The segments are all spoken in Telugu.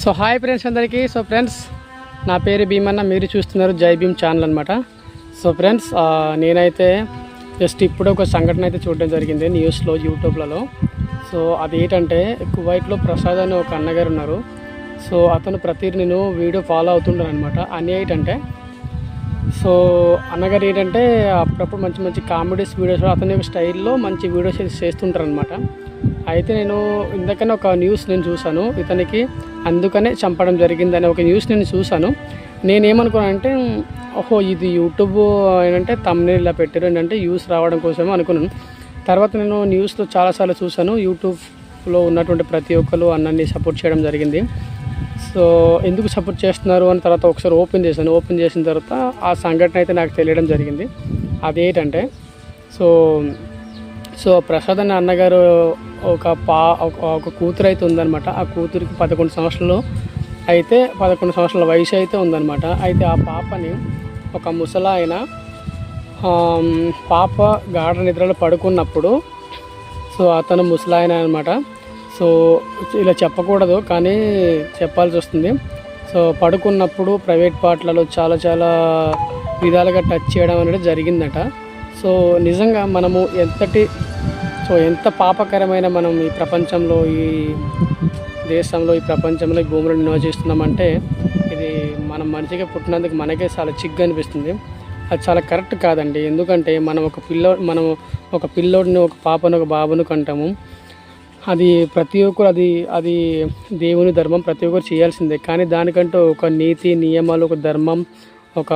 సో హాయ్ ఫ్రెండ్స్ అందరికీ. సో ఫ్రెండ్స్ నా పేరు భీమన్న. మీరు చూస్తున్నారు జై భీమ్ ఛానల్ అనమాట సో ఫ్రెండ్స్ నేనైతే జస్ట్ ఇప్పుడు ఒక సంఘటన అయితే చూడడం జరిగింది న్యూస్లో యూట్యూబ్లలో. సో అది ఏంటంటే కువైట్లో ప్రసాద్ అని ఒక అన్నగారు ఉన్నారు. సో అతను ప్రతి నేను వీడియో ఫాలో అవుతుంటాను అనమాట అని ఏంటంటే సో అన్నగారు ఏంటంటే అప్పుడప్పుడు మంచి మంచి కామెడీస్ వీడియోస్ అతని యొక్క స్టైల్లో మంచి వీడియోస్ చేస్తుంటారు అనమాట అయితే నేను ఇందాకనే ఒక న్యూస్ నేను చూశాను. ఇతనికి అందుకనే చంపడం జరిగిందని ఒక న్యూస్ నేను చూశాను. నేనేమనుకున్నానంటే ఓహో ఇది యూట్యూబ్ ఏంటంటే తమ్ముని ఇలా పెట్టారు. ఏంటంటే యూస్ రావడం కోసమే అనుకున్నాను. తర్వాత నేను న్యూస్లో చాలాసార్లు చూశాను. యూట్యూబ్లో ఉన్నటువంటి ప్రతి ఒక్కరు అన్నన్ని సపోర్ట్ చేయడం జరిగింది. సో ఎందుకు సపోర్ట్ చేస్తున్నారు అని తర్వాత ఒకసారి ఓపెన్ చేశాను. ఓపెన్ చేసిన తర్వాత ఆ సంఘటన అయితే నాకు తెలియడం జరిగింది. అదేంటంటే సో సో ప్రసాద్ అన్న అన్నగారు ఒక పా ఒక ఒక కూతురు అయితే ఉందనమాట ఆ కూతురికి పదకొండు సంవత్సరాలు. అయితే పదకొండు సంవత్సరాల వయసు అయితే ఉందనమాట అయితే ఆ పాపని ఒక ముసలాయన పాప గాఢ నిద్రలో పడుకున్నప్పుడు సో అతను ముసలాయన అనమాట సో ఇలా చెప్పకూడదు కానీ చెప్పాల్సి వస్తుంది. సో పడుకున్నప్పుడు ప్రైవేట్ పార్ట్లలో చాలా చాలా విధాలుగా టచ్ చేయడం అనేది జరిగిందట. సో నిజంగా మనము ఎంతటి సో ఎంత పాపకరమైన మనం ఈ ప్రపంచంలో ఈ దేశంలో ఈ ప్రపంచంలో ఈ భూమిలో నివసిస్తున్నామంటే ఇది మనం మనిషిగా పుట్టినందుకు మనకే చాలా చిగ్గు అనిపిస్తుంది. అది చాలా కరెక్ట్ కాదండి. ఎందుకంటే మనం ఒక పిల్లో మనం ఒక పిల్లోడిని ఒక పాపను ఒక బాబును కంటాము. అది ప్రతి ఒక్కరు అది అది దేవుని ధర్మం ప్రతి ఒక్కరు చేయాల్సిందే. కానీ దానికంటూ ఒక నీతి నియమాలు ఒక ధర్మం ఒక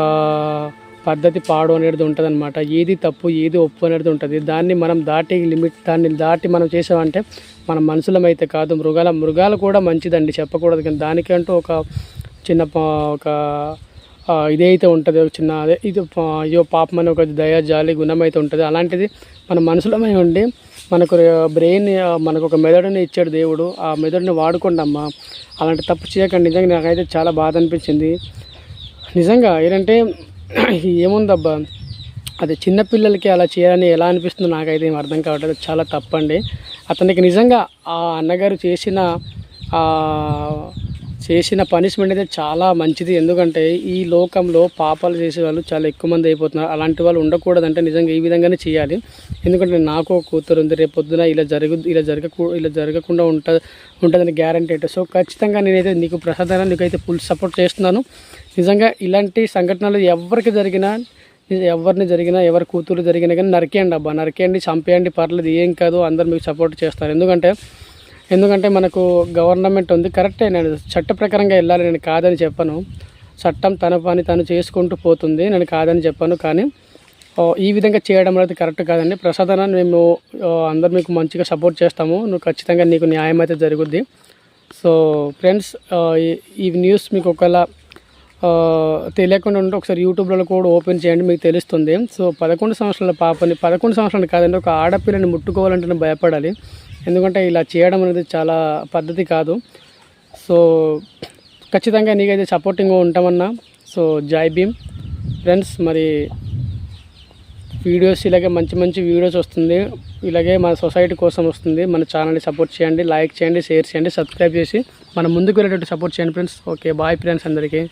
పద్ధతి పాడు అనేది ఉంటుంది అనమాట ఏది తప్పు ఏది ఒప్పు అనేది ఉంటుంది. దాన్ని మనం దాటి లిమిట్ దాన్ని దాటి మనం చేసామంటే మన మనుషులమైతే కాదు మృగాల మృగాలు కూడా మంచిదండి చెప్పకూడదు. కానీ దానికంటూ ఒక చిన్న పా- ఒక ఇదైతే ఉంటుంది. ఒక చిన్న అదే ఇది అయ్యో పాపం అని ఒక దయ జాలి గుణం అయితే ఉంటుంది. అలాంటిది మన మనుషులమై ఉండి మనకు బ్రెయిన్ మనకు ఒక మెదడుని ఇచ్చాడు దేవుడు. ఆ మెదడుని వాడుకోండమ్మా. అలాంటి తప్పు చేయకండి. నిజంగా నాకైతే చాలా బాధ అనిపించింది. నిజంగా ఏంటంటే ఏముందబ్బా? అది చిన్నపిల్లలకి అలా చేయాలని ఎలా అనిపిస్తుందో నాకైతే ఏం అర్థం కావట్లేదు. చాలా తప్పండి. అతనికి నిజంగా ఆ అన్నగారు చేసిన చేసిన పనిష్మెంట్ అయితే చాలా మంచిది. ఎందుకంటే ఈ లోకంలో పాపాలు చేసే వాళ్ళు చాలా ఎక్కువ మంది అయిపోతున్నారు. అలాంటి వాళ్ళు ఉండకూడదంటే నిజంగా ఈ విధంగానే చేయాలి. ఎందుకంటే నాకు ఒక కూతురు ఉంది. రేపు పొద్దున ఇలా జరుగు ఇలా జరగకూ ఇలా జరగకుండా ఉంటుంది ఉంటుందని గ్యారంటీ అంటే సో ఖచ్చితంగా నేనైతే నీకు ప్రసాదాన్ని నీకైతే ఫుల్ సపోర్ట్ చేస్తున్నాను. నిజంగా ఇలాంటి సంఘటనలు ఎవరికి జరిగినా ఎవరిని జరిగినా ఎవరి కూతురు జరిగినా కానీ నరికేయండి అబ్బా. నరికేయండి చంపేయండి పర్లేదు. ఏం కాదు. అందరు మీకు సపోర్ట్ చేస్తారు. ఎందుకంటే ఎందుకంటే మనకు గవర్నమెంట్ ఉంది. కరెక్టే నేను చట్ట ప్రకారంగా వెళ్ళాలి నేను కాదని చెప్పను. చట్టం తన పని తను చేసుకుంటూ పోతుంది నేను కాదని చెప్పాను. కానీ ఈ విధంగా చేయడం అనేది కరెక్ట్ కాదండి. ప్రసాదన మేము అందరు మీకు మంచిగా సపోర్ట్ చేస్తాము. నువ్వు ఖచ్చితంగా నీకు న్యాయం అయితే జరుగుద్ది. సో ఫ్రెండ్స్ ఈ- ఈ న్యూస్ మీకు ఒకవేళ తెలియకుండా ఉంటే ఒకసారి యూట్యూబ్లో కూడా ఓపెన్ చేయండి మీకు తెలుస్తుంది. సో పదకొండు సంవత్సరాల పాపని పదకొండు సంవత్సరాలు కాదండి ఒక ఆడపిల్లని ముట్టుకోవాలంటే భయపడాలి. ఎందుకంటే ఇలా చేయడం అనేది చాలా పద్ధతి కాదు. సో ఖచ్చితంగా నీకైతే సపోర్టింగ్గా ఉంటామన్నా. సో జాయ్ భీమ్. ఫ్రెండ్స్ మరి వీడియోస్ ఇలాగే మంచి మంచి వీడియోస్ వస్తుంది. ఇలాగే మన సొసైటీ కోసం వస్తుంది. మన ఛానల్ని సపోర్ట్ చేయండి లైక్ చేయండి షేర్ చేయండి సబ్స్క్రైబ్ చేసి మన ముందుకు వెళ్ళేటట్టు సపోర్ట్ చేయండి ఫ్రెండ్స్ ఓకే బాయ్ ఫ్రెండ్స్ అందరికీ.